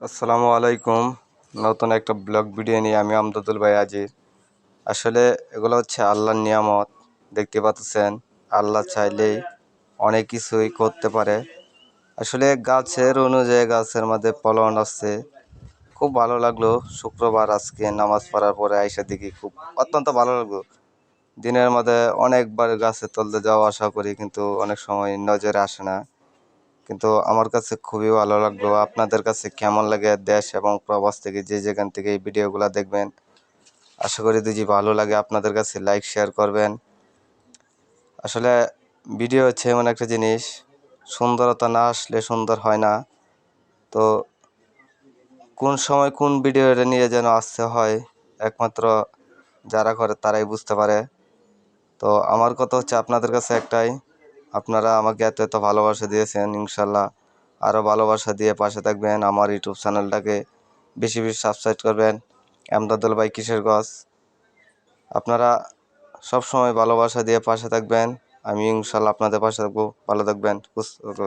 আসসালামু আলাইকুম। নতুন একটা ব্লগ ভিডিও নিয়ে আমি আমদাদুল ভাই আজির আসলে এগুলো হচ্ছে আল্লাহর নিয়ামত, দেখতে পাচ্ছেন? আল্লাহ চাইলেই অনেক কিছুই করতে পারে। আসলে গাছের অনুযায়ী গাছের মধ্যে ফলন আসছে। খুব ভালো লাগল শুক্রবার আজকে নামাজ পড়ার পরে আইসা দেখি খুব অত্যন্ত ভালো লাগল। দিনের মধ্যে অনেকবার গাছের তলতে যাওয়া আসা করি কিন্তু অনেক সময় নজরে আসে না। কিন্তু আমার কাছে খুবই ভালো লাগল। আপনাদের কাছে কেমন লাগে দেশ এবং প্রবাস থেকে যে যেখান থেকে এই ভিডিওগুলো দেখবেন? আশা করি যদি ভালো লাগে আপনাদের কাছে লাইক, শেয়ার করবেন। আসলে ভিডিও হচ্ছে এমন একটা জিনিস, সুন্দরতা না আসলে সুন্দর হয় না। তো কোন সময় কোন ভিডিওটা নিয়ে যেন আসতে হয়, একমাত্র যারা করে তারাই বুঝতে পারে। তো আমার কথা হচ্ছে আপনাদের কাছে একটাই আপনারা আমাকে এত এত ভালোবাসা দিয়েছেন, ইনশাল্লাহ আরও ভালোবাসা দিয়ে পাশে থাকবেন। আমার ইউটিউব চ্যানেলটাকে বেশি বেশি সাবস্ক্রাইব করবেন। আমদাদুল ভাই কিসের গছ? আপনারা সব সময় ভালোবাসা দিয়ে পাশে থাকবেন। আমি ইনশাল্লাহ আপনাদের পাশে থাকব। ভালো থাকবেন সুস্থ থাকবেন।